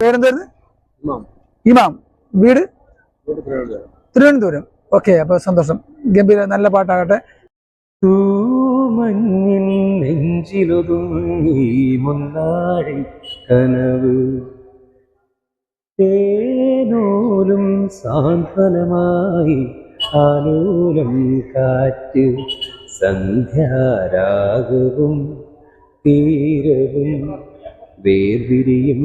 പേരെന്തായിരുന്നു? ഇമാം. വീട്? തിരുവനന്തപുരം. ഓക്കെ അപ്പൊ സന്തോഷം. ഗംഭീര നല്ല പാട്ടാകട്ടെ. തൂമഞ്ഞിൻ നെഞ്ചിലൊതുങ്ങി മുന്നാഴി കനവ്. തേനൂലും സാന്ത്വനമായി ആലോലം കാറ്റ് സന്ധ്യാരാഗവും തീരവും വേർതിരിയും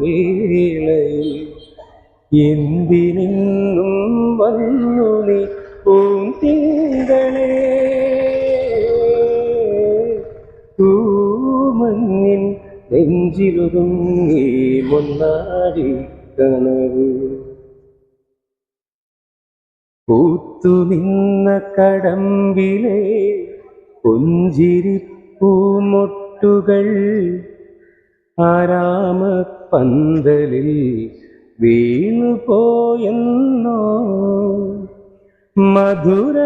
വേളയിൽ എന്തിനെന്നും വന്നു നീ പൂന്തിങ്കളെ തൂമഞ്ഞിൻ നെഞ്ചിലൊതുങ്ങി മുന്നാടി കനവ്. പൂത്തുനിന്ന കടമ്പിലെ പുഞ്ചിരി പൂമൊട്ടുകൾ ആരാമ പന്തലിൽ വീണുപോയെന്നോ? മധുരമില്ലാതെ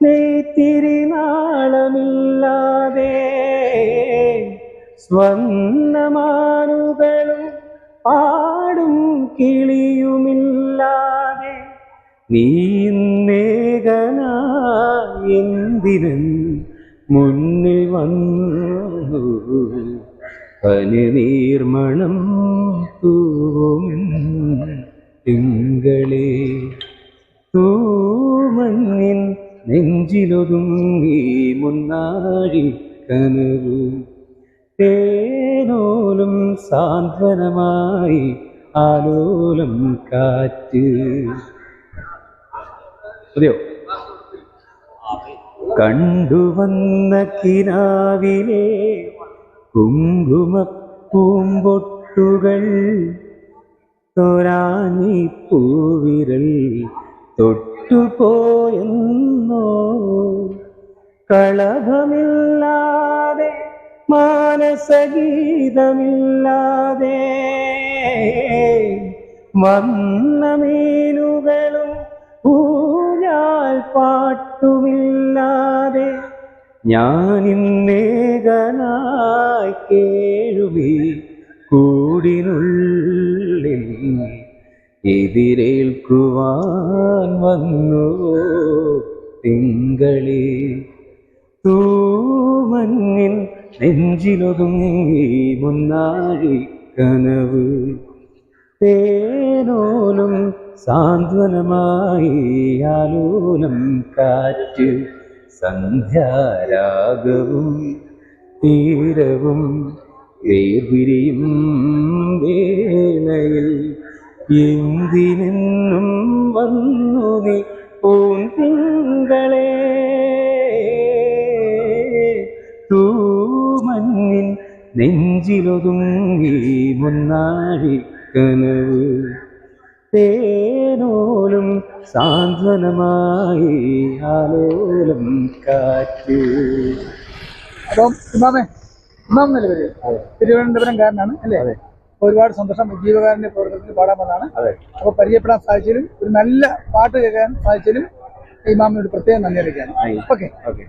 നെയ്ത്തിരിനാളമില്ലാതെ സ്വർണമാനുകളും പാടും കിളിയുമില്ലാതെ നീ നേകനായി എന്തിനും മുന്നിൽ വന്നു പനിനീർമണം തൂവും തിങ്കളെ. തൂമഞ്ഞിൻ നെഞ്ചിലൊതുങ്ങി മുന്നാഴി കനവ്. തേനോലും സാന്ത്വനമായി ആലോലം കാറ്റ്. അതെയോ കണ്ടുവന്ന കിനാവിലെ കുങ്കുമപ്പൂമ്പൊട്ടുകൾ തൊരാനി പൂവിരൽ തൊട്ടുപോയെന്നോ? കളഭമില്ലാതെ മാനസഗീതമില്ലാതെ വന്നമീനുകളും ഊഞ്ഞാൽ പാട്ടുമില്ലാതെ ഞാനിന്നേകനായി കേഴുവി കൂടിനുള്ളിൽ എതിരേൽക്കുവാൻ വന്നു തിങ്കളി. തൂമഞ്ഞിൻ നെഞ്ചിലൊതുങ്ങി മുന്നാഴി കനവ്. തേനോലും സാന്ത്വനമായി ആലോലം കാറ്റ്. സന്ധ്യാരാഗവും തീരവും വേർപിരിയും വേളയിൽ എന്തിനെന്നും വന്നു നീ പൂന്തിങ്കളെ തൂമന്നിൻ നെഞ്ചിലൊതുങ്ങി മുന്നാഴി കനവ് തേനോലും സാന്ത്വനമായി ആലോലം കാറ്റ്. അപ്പം ഇമാമേ ഇമാം നിലവിൽ പേര് തിരുവനന്തപുരംകാരനാണ് അല്ലേ? ഒരുപാട് സന്തോഷം ജീവകാരന്റെ പ്രവർത്തനത്തിൽ പാടാൻ വന്നതാണ് അപ്പൊ പരിചയപ്പെടാൻ സാധിച്ചാലും ഒരു നല്ല പാട്ട് കേൾക്കാൻ സാധിച്ചാലും ഇമാമിനോട് പ്രത്യേകം നന്ദി അറിയിക്കാൻ ഓക്കെ. ഓക്കെ.